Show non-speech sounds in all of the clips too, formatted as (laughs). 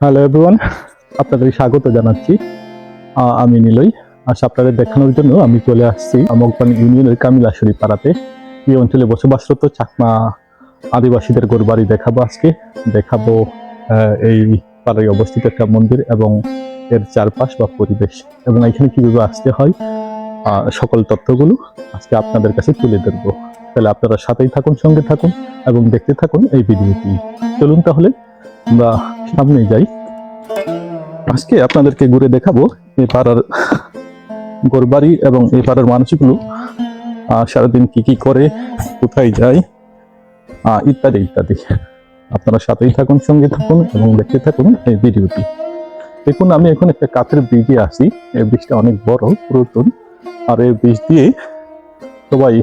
Hello everyone আপনাদের স্বাগত জানাচ্ছি। আমি নিলয়। আজ আপনাদের দেখানোর জন্য আমি চলে আসছি মগবান ইউনিয়নের কামিলাশুরি পাড়াতে। এই অঞ্চলে বসবাসরত চাকমা আদিবাসীদের গোরবাড়ি দেখাবো আজকে। দেখাবো এই পাড়ায় অবস্থিত একটা মন্দির এবং এর চারপাশ বা পরিবেশ এবং এখানে কীভাবে আসতে হয় সকল তথ্যগুলো আজকে আপনাদের কাছে তুলে ধরবো। তাহলে আপনারা সাথেই থাকুন, সঙ্গে থাকুন এবং দেখতে থাকুন এই ভিডিওটি। চলুন তাহলে, আমরা সামনে যাই। আজকে আপনাদেরকে ঘুরে দেখাবো এ পাড়ার গোরবাড়ি এবং এই পাড়ার মানুষগুলো সারাদিন কি কি করে, কোথায় যায় ইত্যাদি ইত্যাদি। আপনারা সাথেই থাকুন, সঙ্গে থাকুন এবং দেখতে থাকুন এই ভিডিওটি। দেখুন, আমি এখন একটা কাঠের ব্রিজে আছি এই ব্রিজটা অনেক বড়, পুরাতন। আর এই ব্রিজ দিয়ে সবাই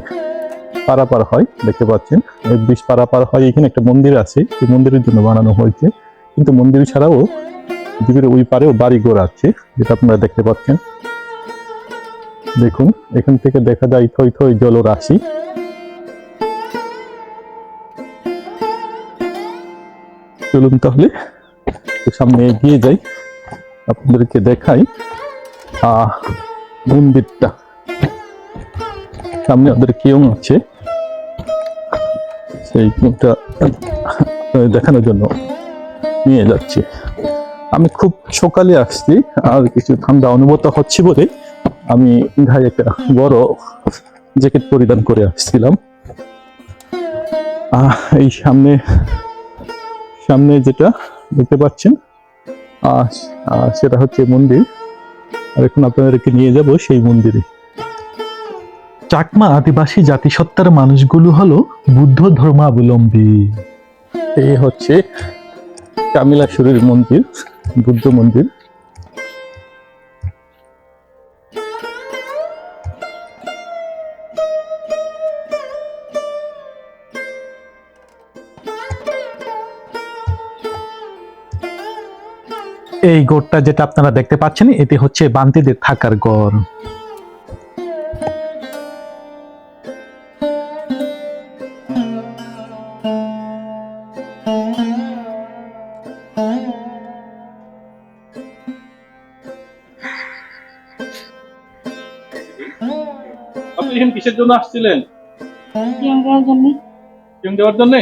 পারাপার হয়, দেখতে পাচ্ছেন। এই ব্রিজ পারাপার হয়, এখানে একটা মন্দির আছে। এই মন্দিরের জন্য বানানো হয়েছে। কিন্তু মন্দির ছাড়াও দ্বীপের ওই পারেও বাড়ি ঘর আছে, যেটা আপনারা দেখতে পাচ্ছেন। দেখুন, এখান থেকে দেখা যায় থই থই জলরাশি। চলুন তাহলে সামনে এগিয়ে যাই। আপনাদেরকে দেখাই মন্দিরটা। সামনে ওদের কেউ আছে। সেই দেখানোর জন্য। নিয়ে যাচ্ছি। আমি খুব সকালে আসছি, আর কিছু ঠান্ডা অনুভূত হচ্ছে বলে আমি গায়ে একটা বড় জ্যাকেট পরিধান করে আসছিলাম। এই সামনে সামনে যেটা দেখতে পাচ্ছেন সেটা হচ্ছে মন্দির। আর এখন আপনাদেরকে নিয়ে যাব সেই মন্দিরে। চাকমা আদিবাসী জাতিসত্তার মানুষগুলো হলো বুদ্ধ ধর্মাবলম্বী। এই হচ্ছে কামিলাশ্বরীর মন্দির, বুদ্ধ মন্দির। এই গড়টা যেটা আপনারা দেখতে পাচ্ছেন, এটি হচ্ছে বান্তিদের থাকার গড় এখানে কিসের জন্য আসছিলেন? জিএম দেওয়ার জন্য।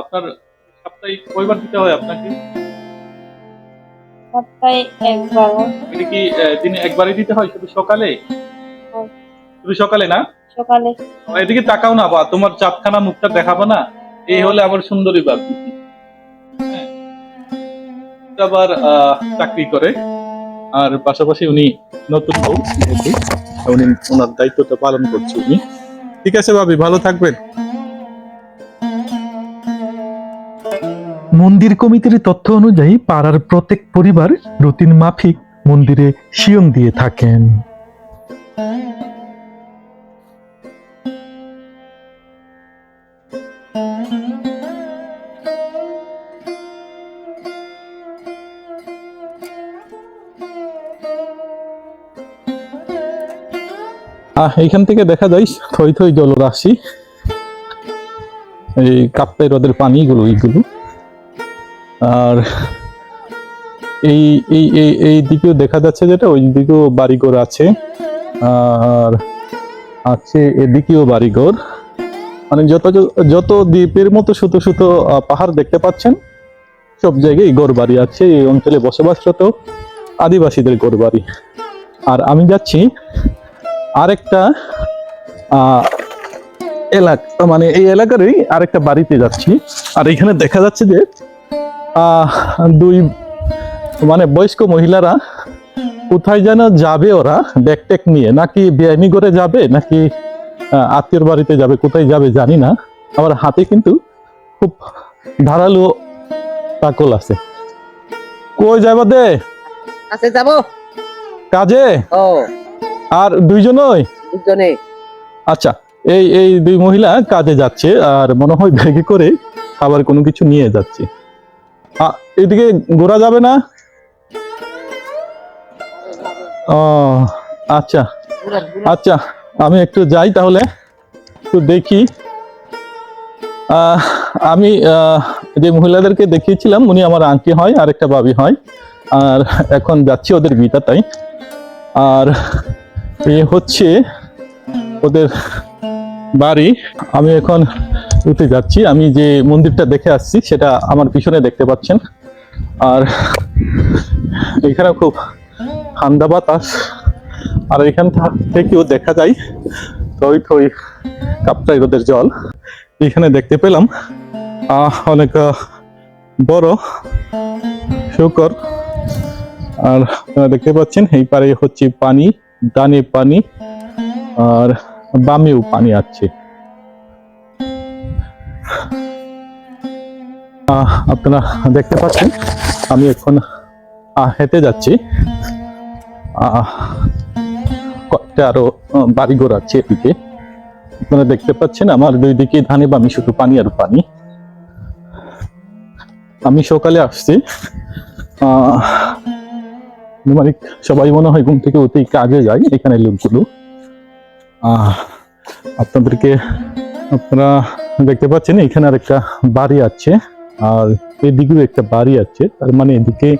আপনার সাপ্তাহিক কয়বার দিতে হয় আপনাকে? সপ্তাহে একবার। এটা কি দিনে একবারই দিতে হয় শুধু সকালে? হ্যাঁ। শুধু সকালে না? সকালে। এদিকে তাকাও না বা তোমার চাপখানা মুখটা দেখাবো না? এই হলে আবার সুন্দরী বাপ হ্যাঁ। আবার চাকরি করে। আর পাশাপাশি উনি নতুন বউ। উনি ওনার দায়িত্বটা পালন করছে উনি। ঠিক আছে ভাবি, ভালো থাকবেন। মন্দির কমিটির তথ্য অনুযায়ী পাড়ার প্রত্যেক পরিবার রুটিন মাফিক মন্দিরে শিয়ং দিয়ে থাকেন। আহ এখান থেকে দেখা যায় থই থই জলরাশি। এই কাপ্তাই হ্রদের পানিগুলো এইগুলো। আর এই এই এই এই দিকেও দেখা যাচ্ছে যেটা ওই দিকেও বাড়িঘর আছে। আর আছে এদিকেও বাড়িঘর। মানে যত যত দ্বীপের মতো ছোট আহ, পাহাড় দেখতে পাচ্ছেন সব জায়গায় ঘর বাড়ি আছে এই অঞ্চলে বসবাসরত আদিবাসীদের ঘর বাড়ি আর আমি যাচ্ছি আরেকটা এলাকা মানে এই এলাকারই আরেকটা বাড়িতে যাচ্ছি। আর এখানে দেখা যাচ্ছে যে দুই মানে বয়স্ক মহিলারা কোথায় যেন যাবে ওরা ব্যাগ নিয়ে। নাকি বেআইনি করে যাবে নাকি আত্মীয়র বাড়িতে যাবে কোথায় যাবে জানি না। আবার হাতে কিন্তু খুব ধারালো তাকল আছে। কই যাবা দে? কাছে যাব? কাজে? ও। আর দুইজনই দুজনে আচ্ছা এই এই দুই মহিলা কাজে যাচ্ছে আর মনে হয় ব্যাগে করে খাবার কোনো কিছু নিয়ে যাচ্ছে। এদিকে ঘোরা যাবে না? ও আচ্ছা আচ্ছা আমি একটু যাই তাহলে একটু দেখি। আহ, আমি আহ, যে মহিলাদেরকে দেখিয়েছিলাম উনি আমার আন্টি হয় আর একটা বাবি হয় আর এখন যাচ্ছি ওদের বিটাটাই আর এ হচ্ছে ওদের বাড়ি। আমি এখন উঠে যাচ্ছি। আমি যে মন্দিরটা দেখে আসছি, সেটা আমার পিছনে দেখতে পাচ্ছেন। আর এখানে খুব ঠান্ডা বাতাস। আর এখান থেকেও দেখা যায় থই থই কাপটাই রোদের জল। এখানে দেখতে পেলাম অনেক বড় শুকর। আর দেখতে পাচ্ছেন, এই পারে হচ্ছে পানি। ডানে পানি আর বামেও পানি আছে। আপনারা দেখতে পাচ্ছেন, আমি এখন হেঁটে যাচ্ছি। কয়েকটা আরও বাড়িঘর আছে এদিকে। আপনারা দেখতে পাচ্ছেন, আমার দুই দিকে ধানে বামি শুধু পানি আর পানি। আমি সকালে আসছি। মানে সবাই মনে হয় ঘুম থেকে উঠেই কাজে যায় এখানে লোকগুলো। আপনাদেরকে আপনারা দেখতে পাচ্ছেন, এখানে আর একটা বাড়ি আছে, আর এদিকেও একটা বাড়ি আছে, তার মানে এদিকে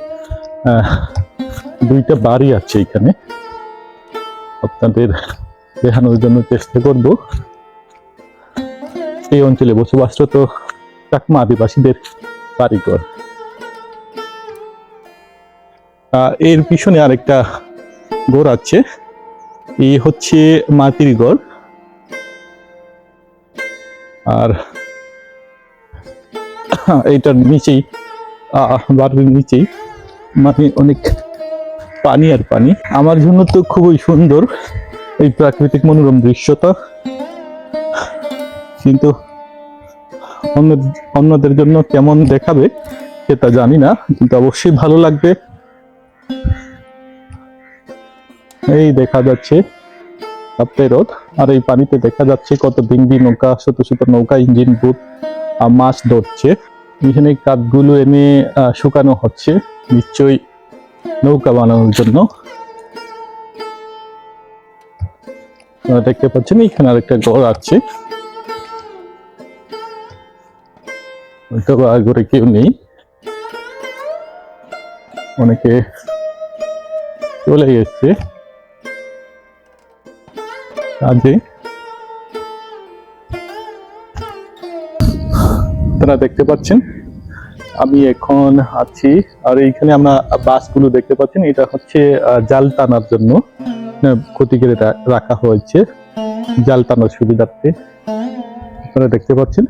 দুইটা বাড়ি আছে এখানে। আপনাদের দেখানোর জন্য চেষ্টা করব। এই অঞ্চলে বসবাসরত চাকমা আদিবাসীদের বাড়িঘর। এর পিছনে আরেকটা ঘর আছে। এই হচ্ছে মাটির ঘর। আর এইটার নিচেই বাড়ির নিচেই মানে অনেক পানি আর পানি। আমার জন্য তো খুবই সুন্দর এই প্রাকৃতিক মনোরম দৃশ্যটা। কিন্তু অন্য অন্যদের জন্য কেমন দেখাবে সেটা জানি না, কিন্তু অবশ্যই ভালো লাগবে। এই দেখা যাচ্ছে হ্রদ আর এই পানিতে দেখা যাচ্ছে কত ডিঙ্গি নৌকা শত শত নৌকা, ইঞ্জিন, বুট মাছ ধরছে। এখানে কাঠগুলো এনে শুকানো হচ্ছে, নিশ্চয়ই নৌকা বানানোর জন্য। দেখতে পাচ্ছেন, এখানে আরেকটা ঘর আছে। ঘরে কেউ নেই। অনেকে চলে গেছে কাজে। আপনারা দেখতে পাচ্ছেন, আমি এখন আছি, আর এইখানে আমরা বাসগুলো দেখতে পাচ্ছেন, এটা হচ্ছে জাল টানার জন্য ক্ষতি করে রাখা হয়েছে, জাল টানার সুবিধার্থে। আপনারা দেখতে পাচ্ছেন,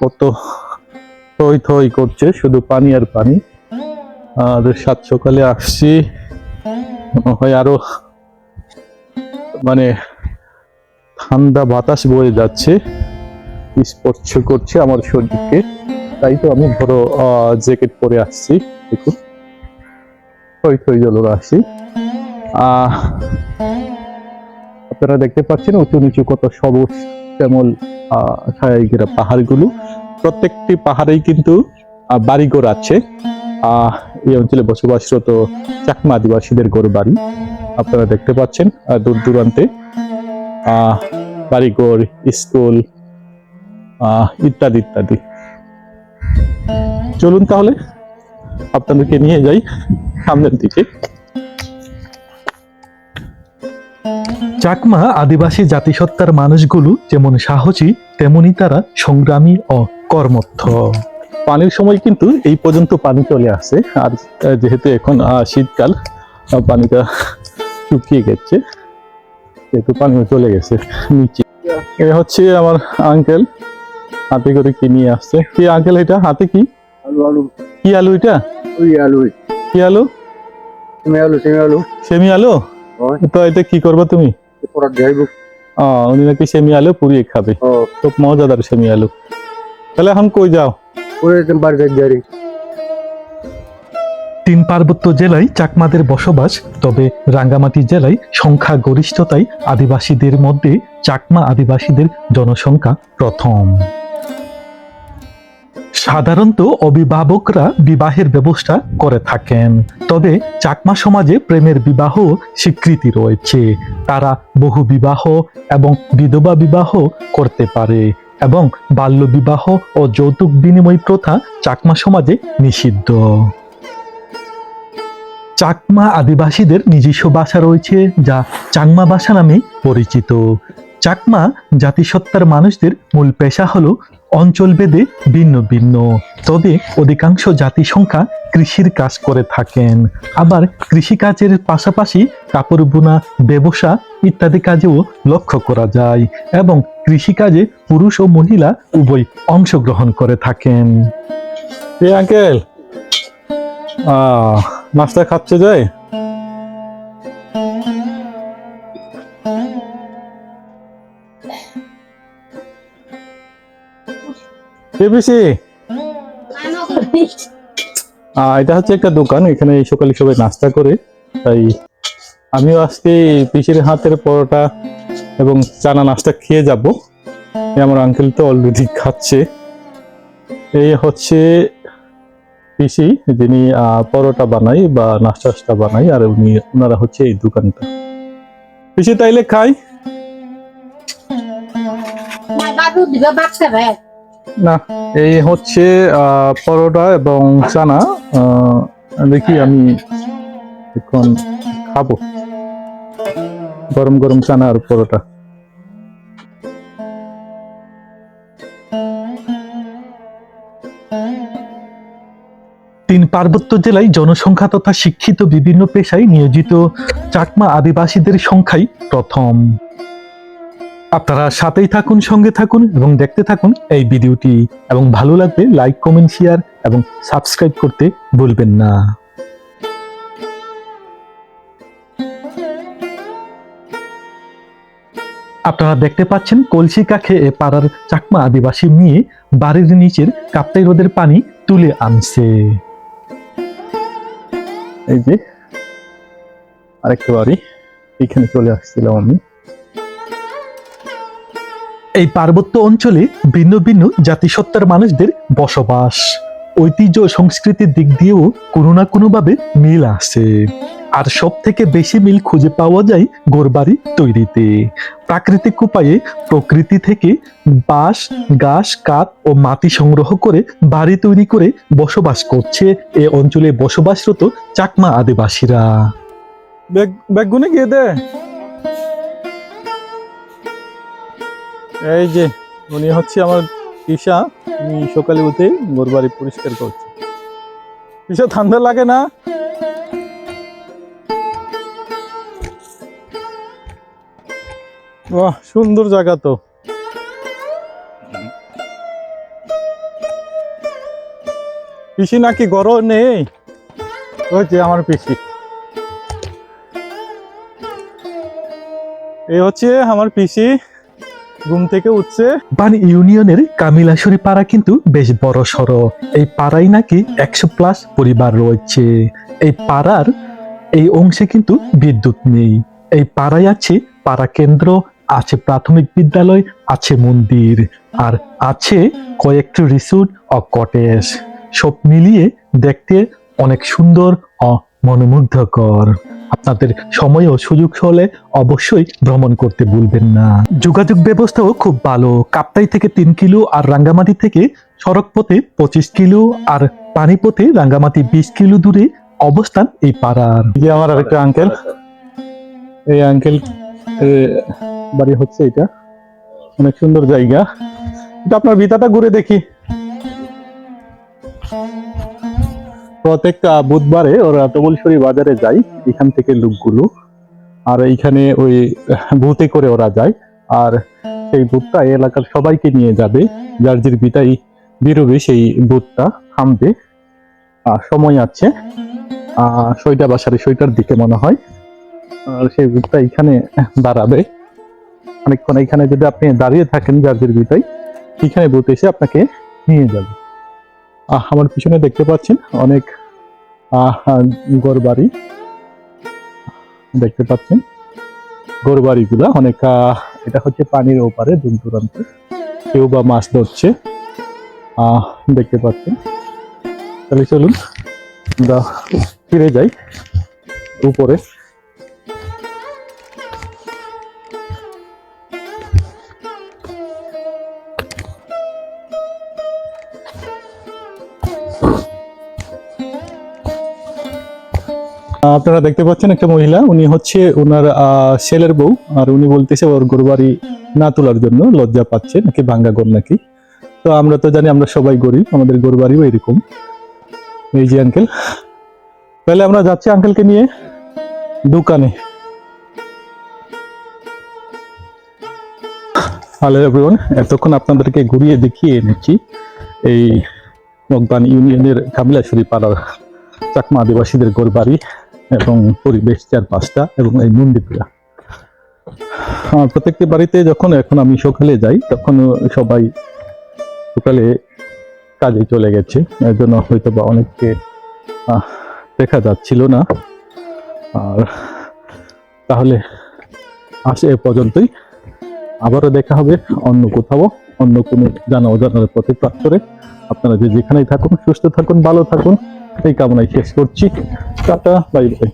কত থই থই করছে, শুধু পানি আর পানি। আর সাত সকালে আসছি হয় আরও মানে ঠান্ডা বাতাস বয়ে যাচ্ছে। স্পর্শ করছে আমার শরীরকে। তাই তো আমি বড় জ্যাকেট পরে আসছি দেখুন। থই থই জলর আসি আপনারা দেখতে পাচ্ছেন উঁচু নিচু কত সবুজ শ্যামল পাহাড়গুলো। প্রত্যেকটি পাহাড়েই কিন্তু বাড়িঘর আছে। আহ, এই অঞ্চলে বসবাসরত চাকমা আদিবাসীদের গড় বাড়ি। আপনারা দেখতে পাচ্ছেন দূর দূরান্তে বাড়িঘর, স্কুল ইত্যাদি ইত্যাদি। চলুন তাহলে, আপনাদেরকে নিয়ে যাই সামনের দিকে। চাকমা আদিবাসী জাতিসত্তার মানুষগুলো যেমন সাহসী, তেমনি তারা সংগ্রামী ও কর্মঠ পানির সময় কিন্তু এই পর্যন্ত পানি চলে আসে। আর যেহেতু এখন শীতকাল পানিটা শুকিয়ে গেছে যেহেতু পানিও চলে গেছে নিচে। এ হচ্ছে আমার আঙ্কেল হাতে করে কি নিয়ে আসছে? কি আঙ্কেল এটা? হাতে কি? আলু আলু। কি আলু এটা? ওই আলু। কি আলু? সেমি আলু সেমি আলু। সেমি আলু? তো এটা কি করবে তুমি? যাইব আহ, উনি নাকি সেমি আলু পুড়িয়ে খাবে। খুব মজাদার সেমি আলু। তাহলে এখন কই যাও? ওরে বাড়ি তিন পার্বত্য জেলায় চাকমাদের বসবাস, তবে রাঙ্গামাটি জেলায় সংখ্যা গরিষ্ঠতায় আদিবাসীদের মধ্যে চাকমা আদিবাসীদের জনসংখ্যা প্রথম। সাধারণত অভিভাবকরা বিবাহের ব্যবস্থা করে থাকেন, তবে চাকমা সমাজে প্রেমের বিবাহ স্বীকৃতি রয়েছে। তারা বহু বিবাহ এবং বিধবা বিবাহ করতে পারে। এবং বাল্যবিবাহ ও যৌতুক বিনিময় প্রথা চাকমা সমাজে নিষিদ্ধ। চাকমা আদিবাসীদের নিজস্ব ভাষা রয়েছে যা চাকমা ভাষা নামে পরিচিত। চাকমা জাতিসত্তার মানুষদের মূল পেশা হলো অঞ্চলভেদে ভিন্ন ভিন্ন। তবে অধিকাংশ জাতি সংখ্যা কৃষির কাজ করে থাকেন। আবার কৃষিকাজের পাশাপাশি কাপড় বোনা, ব্যবসা ইত্যাদি কাজেও লক্ষ্য করা যায় এবং কৃষিকাজে পুরুষ ও মহিলা উভয় অংশগ্রহণ করে থাকেন। আঙ্কেল নাস্তা খাচ্ছে যায় (laughs) আহ, এটা হচ্ছে একটা দোকান এখানে সকালে সবাই নাস্তা করে। তাই আমিও আজকে পিসির হাতের পরোটা এবং চানা নাস্তা খেয়ে যাব। আমার আঙ্কেল তো অলরেডি খাচ্ছে। এই হচ্ছে পিসি যিনি পরোটা বানাই বা নাস্তা টাস্তা বানাই আর উনি ওনারা হচ্ছে এই দোকানটা। পিসি তাইলে খাই। বাবু দিবা বাচ্চা ভাই না, এই হচ্ছে পরোটা এবং চানা দেখি আমি এখন খাব। গরম গরম চানা আর পরোটা। তিন পার্বত্য জেলায় জনসংখ্যা তথা শিক্ষিত বিভিন্ন পেশায় নিয়োজিত চাকমা আদিবাসীদের সংখ্যাই প্রথম। আপনারা সাথেই থাকুন, সঙ্গে থাকুন এবং দেখতে থাকুন এই ভিডিওটি। এবং ভালো লাগলে লাইক, কমেন্ট, শেয়ার এবং সাবস্ক্রাইব করতে ভুলবেন না। আপনারা দেখতে পাচ্ছেন কলসি কাখে পাড়ার চাকমা আদিবাসী মেয়ে বাড়ির নিচের কাপ্তাই রোদের পানি তুলে আনছে। এই যে আরেকটা বাড়ি, এখানে চলে আসছিলাম আমি। এই পার্বত্য অঞ্চলে ভিন্ন ভিন্ন জাতিসত্তার মানুষদের বসবাস। ঐতিহ্য সংস্কৃতির দিক দিয়েও কোনো না কোনোভাবে মিল আছে। আর সব থেকে বেশি মিল খুঁজে পাওয়া যায় গোরবাড়ি তৈরিতে। প্রাকৃতিক উপায়ে প্রকৃতি থেকে বাঁশ গাছ কাঠ ও মাটি সংগ্রহ করে বাড়ি তৈরি করে বসবাস করছে এ অঞ্চলে বসবাসরত চাকমা আদিবাসীরা। ব্যাগ গিয়ে দে। এই যে, উনি হচ্ছে আমার ঈশা। সকালে উঠে মোর বাড়ি পরিষ্কার করছে। ঈশা, ঠান্ডা লাগে না? বাহ, সুন্দর জায়গা তো। পিসি নাকি গরম নেই? ওই যে আমার পিসি। এই হচ্ছে আমার পিসি। ঘুম থেকে উঠছে। বান ইউনিয়নের কামিলাশুরি পাড়া কিন্তু বেশ বড় সড়ো এই পাড়ায় নাকি একশো প্লাস পরিবার রয়েছে। এই পাড়ার এই অংশে কিন্তু বিদ্যুৎ নেই। এই পাড়ায় আছে পাড়া কেন্দ্র, আছে প্রাথমিক বিদ্যালয়, আছে মন্দির, আর আছে কয়েকটি রিসোর্ট ও কটেজ। সব মিলিয়ে দেখতে অনেক সুন্দর ও মনোমুগ্ধকর। আপনাদের সময় ও সুযোগ হলে অবশ্যই ভ্রমণ করতে ভুলবেন না। যোগাযোগ ব্যবস্থাও খুব ভালো। কাপ্তাই থেকে তিন কিলো আর রাঙ্গামাটি থেকে সড়ক পথে পঁচিশ কিলো আর পানিপথে রাঙ্গামাটি বিশ কিলো দূরে অবস্থান এই পাড়ার। যে আমার আরেকটা আঙ্কেল এই আঙ্কেল বাড়ি হচ্ছে এটা। অনেক সুন্দর জায়গা। এটা আপনার ভিতাটা ঘুরে দেখি। প্রত্যেক বুধবারে ওরা তবলশ্বরী বাজারে যায়, এখান থেকে লোকগুলো। আর এইখানে ওই ভূতে করে ওরা যায়। আর সেই ভূতটা এলাকার সবাইকে নিয়ে যাবে। বিতাই বেরোবে সেই ভূতটা থামবে। সময় আছে। বা সাড়ে দিকে মনে হয়। আর সেই বুকটা এখানে দাঁড়াবে। অনেকক্ষণ এখানে যদি আপনি দাঁড়িয়ে থাকেন জার্জের বিটাই এখানে বুথ এসে আপনাকে নিয়ে যাবে। আমার পিছনে দেখতে পাচ্ছেন অনেক আহ, গড় বাড়ি দেখতে পাচ্ছেন? গড় বাড়িগুলা অনেক এটা হচ্ছে পানির ওপারে দূর দূরান্তে। কেউ বা মাছ ধরছে। দেখতে পাচ্ছেন? তাহলে চলুন আমরা ফিরে যাই উপরে। আপনারা দেখতে পাচ্ছেন একটা মহিলা, উনি হচ্ছে ওনার ছেলের বউ, আর উনি বলতেছে ওর গরুবাড়ি না তোলার জন্য লজ্জা পাচ্ছে, নাকি ভাঙ্গা ঘর নাকি। তো আমরা তো জানি আমরা সবাই গরিব, আমাদের গরুবাড়িও এরকম। এই যে আঙ্কেল তাহলে আমরা যাচ্ছি আঙ্কেলকে নিয়ে দোকানে। হ্যালো এভরিওয়ান এতক্ষণ আপনাদেরকে ঘুরিয়ে দেখিয়ে এনেছি এই মগবান ইউনিয়নের কাবিলাশ্বরী পাড়ার চাকমা আদিবাসীদের গড়বাড়ি এবং পরিবেশ চারপাশটা এবং এই মন্দিরটা। প্রত্যেকটি বাড়িতে যখন এখন আমি সকালে যাই, তখন সবাই সকালে কাজে চলে গেছে। এর জন্য হয়তো বা অনেককে দেখা যাচ্ছিল না। আর তাহলে আসে এ পর্যন্তই। আবারও দেখা হবে অন্য কোথাও, অন্য কোনো জানা অজানার পথে, প্রান্তরে। আপনারা যে যেখানেই থাকুন, সুস্থ থাকুন, ভালো থাকুন। এই কামনায় শেষ করছি। Tata bye bye